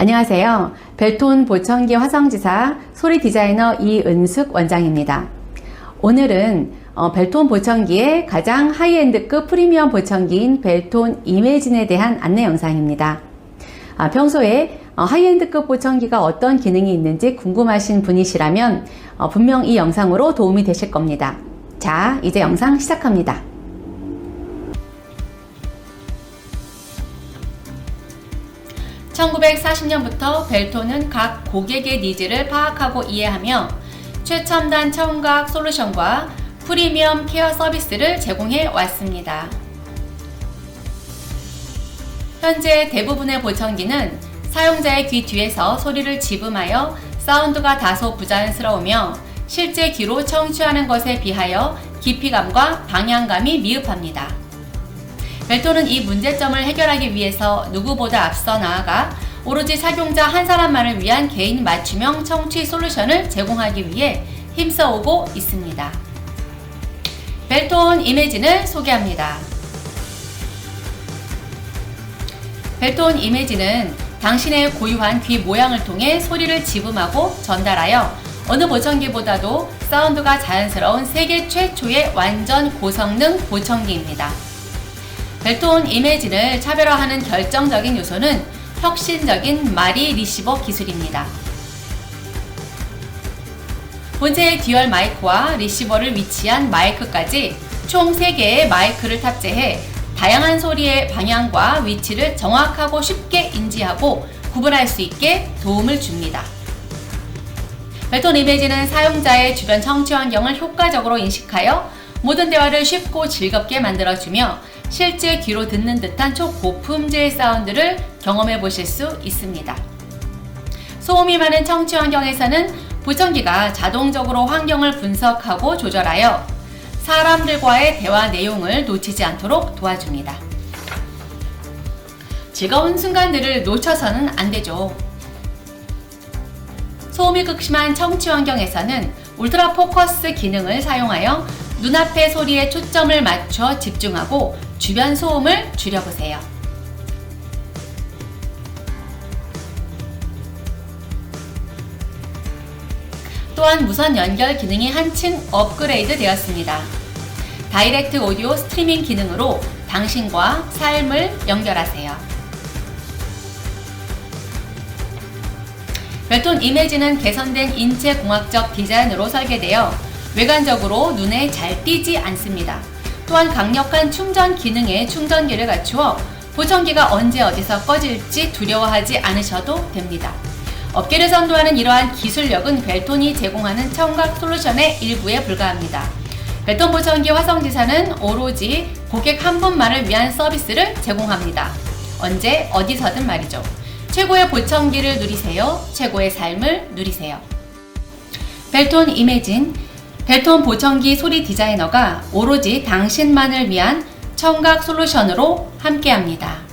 안녕하세요. 벨톤 보청기 화성지사 소리 디자이너 이은숙 원장입니다. 오늘은 어, 벨톤 보청기의 가장 하이엔드급 프리미엄 보청기인 벨톤 이매진에 대한 안내 영상입니다. 아, 평소에 어, 하이엔드급 보청기가 어떤 기능이 있는지 궁금하신 분이시라면 어, 분명 이 영상으로 도움이 되실 겁니다. 자, 이제 영상 시작합니다. (1940년부터) 벨톤은 각 고객의 니즈를 파악하고 이해하며 최첨단 청각 솔루션과 프리미엄 케어 서비스를 제공해 왔습니다. 현재 대부분의 보청기는 사용자의 귀 뒤에서 소리를 집음하여 사운드가 다소 부자연스러우며 실제 귀로 청취하는 것에 비하여 깊이감과 방향감이 미흡합니다. 벨톤은 이 문제점을 해결하기 위해서 누구보다 앞서 나아가 오로지 착용자 한 사람만을 위한 개인 맞춤형 청취 솔루션을 제공하기 위해 힘써오고 있습니다. 벨톤 이미진을 소개합니다. 벨톤 이미지는 당신의 고유한 귀 모양을 통해 소리를 집음하고 전달하여 어느 보청기보다도 사운드가 자연스러운 세계 최초의 완전 고성능 보청기입니다. 벨톤 이미지를 차별화하는 결정적인 요소는 혁신적인 마리 리시버 기술입니다. 본체의 듀얼 마이크와 리시버를 위치한 마이크까지 총 3개의 마이크를 탑재해 다양한 소리의 방향과 위치를 정확하고 쉽게 인지하고 구분할 수 있게 도움을 줍니다. 벨톤 이미지는 사용자의 주변 청취 환경을 효과적으로 인식하여 모든 대화를 쉽고 즐겁게 만들어주며 실제 귀로 듣는 듯한 초고품질 사운드를 경험해 보실 수 있습니다. 소음이 많은 청취 환경에서는 보청기가 자동적으로 환경을 분석하고 조절하여 사람들과의 대화 내용을 놓치지 않도록 도와줍니다. 즐거운 순간들을 놓쳐서는 안 되죠. 소음이 극심한 청취 환경에서는 울트라 포커스 기능을 사용하여 눈앞의 소리에 초점을 맞춰 집중하고 주변 소음을 줄여보세요. 또한 무선 연결 기능이 한층 업그레이드 되었습니다. 다이렉트 오디오 스트리밍 기능으로 당신과 삶을 연결하세요. 벨톤 이미지는 개선된 인체 공학적 디자인으로 설계되어 외관적으로 눈에 잘 띄지 않습니다. 또한 강력한 충전 기능의 충전기를 갖추어 보청기가 언제 어디서 꺼질지 두려워하지 않으셔도 됩니다. 업계를 선도하는 이러한 기술력은 벨톤이 제공하는 청각 솔루션의 일부에 불과합니다. 벨톤 보청기 화성지사는 오로지 고객 한 분만을 위한 서비스를 제공합니다. 언제 어디서든 말이죠. 최고의 보청기를 누리세요. 최고의 삶을 누리세요. 벨톤 이매진 벨톤 보청기 소리 디자이너가 오로지 당신만을 위한 청각 솔루션으로 함께합니다.